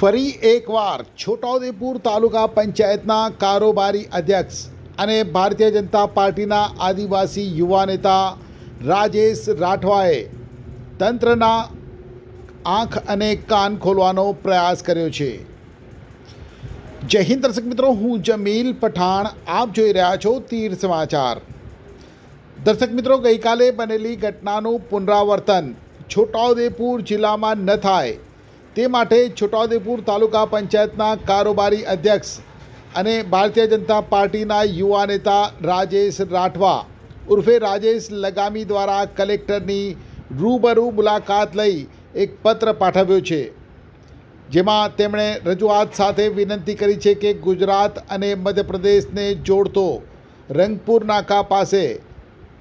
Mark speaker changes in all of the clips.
Speaker 1: ફરી એકવાર છોટાઉદેપુર તાલુકા પંચાયતના કારોબારી અધ્યક્ષ અને ભારતીય જનતા પાર્ટીના આદિવાસી યુવા નેતા રાજેશ રાઠવાએ તંત્રના આંખ અને કાન ખોલવાનો પ્રયાસ કર્યો છે. જય હિન્દ દર્શક મિત્રો, હું જમીલ પઠાણ. આપ જોઈ રહ્યા છો તીર સમાચાર. દર્શક મિત્રો, ગઈકાલે બનેલી ઘટનાનું પુનરાવર્તન છોટાઉદેપુર જિલ્લામાં ન થાય તે માટે છોટાઉદેપુર તાલુકા પંચાયતના કારોબારી અધ્યક્ષ અને ભારતીય જનતા પાર્ટીના યુવા નેતા રાજેશ રાઠવા ઉર્ફે રાજેશ લગામી દ્વારા કલેક્ટરની રૂબરૂ મુલાકાત લઈ એક પત્ર પાઠવ્યો છે, જેમાં તેમણે રજૂઆત સાથે વિનંતી કરી છે કે ગુજરાત અને મધ્યપ્રદેશને જોડતો રંગપુર નાકા પાસે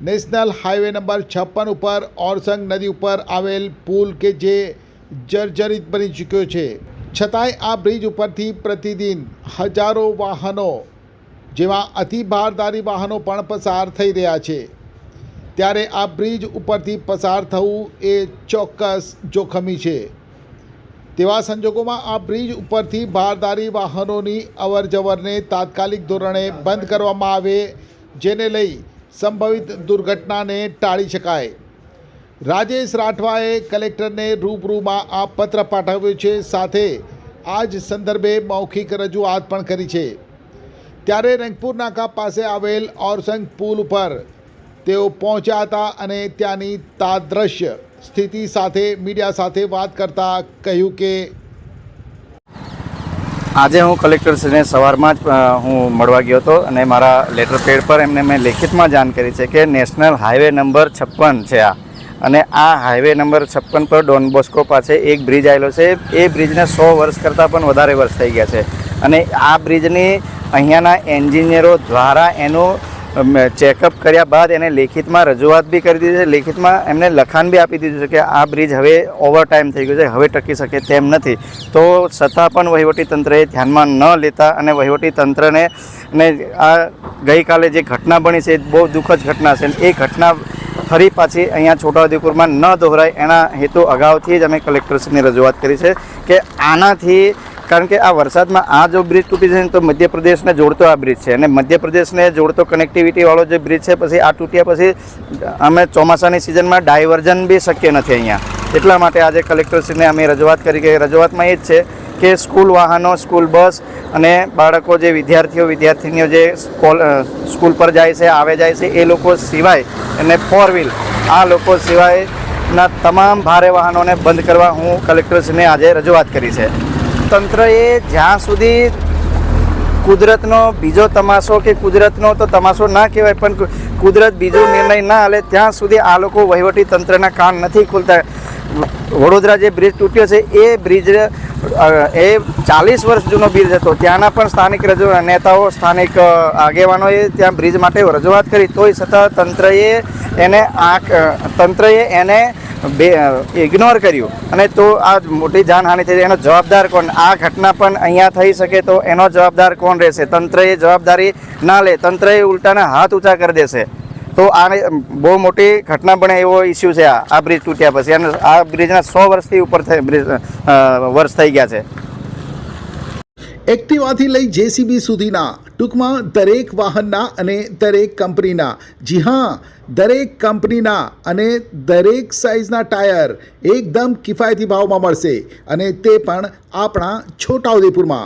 Speaker 1: નેશનલ હાઈવે નંબર છપ્પન ઉપર ઓરસંગ નદી ઉપર આવેલ પુલ કે જે જર્જરિત બની ચૂક્યો છે. છતાંય આ બ્રિજ ઉપરથી પ્રતિદિન હજારો વાહનો જેમાં અતિ ભારદારી વાહનો પણ પસાર થઈ રહ્યા છે. ત્યારે આ બ્રિજ ઉપરથી પસાર થવું એ ચોક્કસ જોખમી છે. તેવા સંજોગોમાં આ બ્રિજ ઉપરથી ભારદારી વાહનોની અવરજવરને તાત્કાલિક ધોરણે બંધ કરવામાં આવે, જેને લઈ સંભવિત દુર્ઘટનાને ટાળી શકાય. રાજેશ રાઠવાએ કલેક્ટરને રૂબરૂમાં આ પત્ર પાઠવ્યો છે. સાથે આ જ સંદર્ભે મૌખિક રજૂઆત પણ કરી છે. ત્યારે રંગપુર નાકા પાસે આવેલ ઓરસંગ પુલ ઉપર તેઓ પહોંચ્યા હતા અને ત્યાંની તાદ્રશ્ય સ્થિતિ સાથે મીડિયા સાથે વાત કરતા કહ્યું કે
Speaker 2: આજે હું કલેક્ટરશ્રીને સવારમાં જ હું મળવા ગયો હતો અને મારા લેટર પેડ પર એમને મેં લેખિતમાં જાણ કરી છે કે નેશનલ હાઈવે નંબર છપ્પન છે આ. અને આ હાઈવે નંબર છપ્પન પર ડોન બોસ્કો પાસે એક બ્રિજ આવેલો છે. એ બ્રિજને સો વર્ષ કરતાં પણ વધારે વર્ષ થઈ ગયા છે. અને આ બ્રિજની અહીંયાના એન્જિનિયરો દ્વારા એનું ચેકઅપ કર્યા બાદ એને લેખિતમાં રજૂઆત બી કરી દીધી છે. લેખિતમાં એમને લખાણ બી આપી દીધું છે કે આ બ્રિજ હવે ઓવર ટાઈમ થઈ ગયો છે, હવે ટકી શકે તેમ નથી. તો છતાં પણ વહીવટી તંત્રએ ધ્યાનમાં ન લેતા અને વહીવટી તંત્રને, ને આ ગઈકાલે જે ઘટના બની છે બહુ દુઃખદ ઘટના છે. એ ઘટના ફરી પાછી અહીંયા છોટાઉદેપુરમાં ન દોહરાય એના હેતુ અગાઉથી જ અમે કલેક્ટરશ્રીને રજૂઆત કરી છે કે આનાથી, કારણ કે આ વરસાદમાં આ જો બ્રિજ તૂટી ને તો મધ્યપ્રદેશને જોડતો આ બ્રિજ છે. અને મધ્યપ્રદેશને જોડતો કનેક્ટિવિટીવાળો જે બ્રિજ છે, પછી આ તૂટ્યા પછી અમે ચોમાસાની સિઝનમાં ડાયવર્ઝન બી શક્ય નથી અહીંયા. એટલા માટે આજે કલેક્ટરશ્રીને અમે રજૂઆત કરી કે રજૂઆતમાં એ જ છે કે સ્કૂલ વાહનો, સ્કૂલ બસ અને બાળકો જે વિદ્યાર્થીઓ, વિદ્યાર્થીનીઓ જે સ્કૂલ પર જાય છે, આવે જાય છે, એ લોકો સિવાય અને ફોર વ્હીલ આ લોકો સિવાયના તમામ ભારે વાહનોને બંધ કરવા હું કલેક્ટરશ્રીને આજે રજૂઆત કરી છે. તંત્રએ જ્યાં સુધી કુદરતનો બીજો તમાશો કે કુદરતનો તો તમાશો ના કહેવાય, પણ કુદરત બીજો નિર્ણય ના હાલે, ત્યાં સુધી આ લોકો વહીવટી તંત્રના કાન નથી ખુલતા. વડોદરા જે બ્રિજ તૂટ્યો છે, એ બ્રિજ એ ચાલીસ વર્ષ જૂનો બ્રિજ હતો. ત્યાંના પણ સ્થાનિક રજૂ, નેતાઓ, સ્થાનિક આગેવાનોએ ત્યાં બ્રિજ માટે રજૂઆત કરી. તોય છતાં તંત્રએ એને આંખ તંત્રએ એને બે ઇગ્નોર કર્યું. અને તો આ મોટી જાનહાનિ થઈ એનો જવાબદાર કોણ? આ ઘટના પણ અહીંયા થઈ શકે તો એનો જવાબદાર કોણ રહેશે? તંત્રએ જવાબદારી ના લે. તંત્રએ ઉલટાના હાથ ઊંચા કરી દેશે. તો આ બહુ મોટી ઘટના બને એવો ઇસ્યુ છે આ. આ બ્રિજ તૂટ્યા પછી. અને આ બ્રિજના સો વર્ષથી ઉપર થઈ બ્રિજ વર્ષ થઈ ગયા છે.
Speaker 1: એક્ટિવાથી લઈ જેસીબી સુધીના, ટૂંકમાં દરેક વાહનના અને દરેક કંપનીના. જી હા, દરેક કંપનીના અને દરેક સાઇઝના ટાયર એકદમ કિફાયતી ભાવમાં મળશે. અને તે પણ આપણા છોટા ઉદેપુરમાં